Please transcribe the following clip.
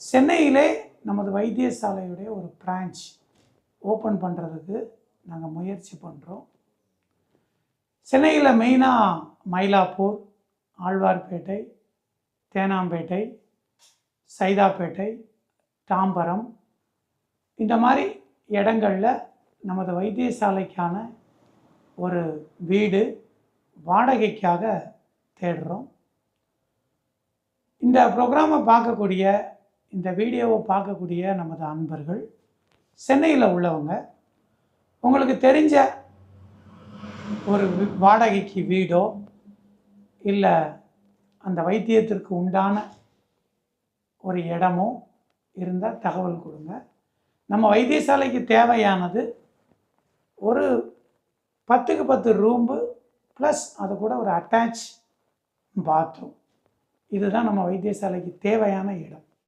சென்னையிலே நமது வைத்தியசாலையுடைய ஒரு பிரான்ச் ஓப்பன் பண்ணுறதுக்கு நாங்கள் முயற்சி பண்ணுறோம் சென்னையில் மெயினாக மயிலாப்பூர் ஆழ்வார்பேட்டை தேனாம்பேட்டை சைதாப்பேட்டை தாம்பரம் இந்த மாதிரி இடங்களில் நமது வைத்தியசாலைக்கான ஒரு வீடு வாடகைக்காக தேடுறோம். இந்த ப்ரோக்ராமை பார்க்கக்கூடிய இந்த வீடியோவை பார்க்கக்கூடிய நமது அன்பர்கள் சென்னையில் உள்ளவங்க உங்களுக்கு தெரிஞ்ச ஒரு வாடகைக்கு வீடோ இல்லை அந்த வைத்தியத்திற்கு உண்டான ஒரு இடமோ இருந்தால் தகவல் கொடுங்க. நம்ம வைத்தியசாலைக்கு தேவையானது ஒரு பத்துக்கு பத்து ரூம்பு ப்ளஸ் அது கூட ஒரு அட்டாச் பாத்ரூம் இதுதான் நம்ம வைத்தியசாலைக்கு தேவையான இடம்.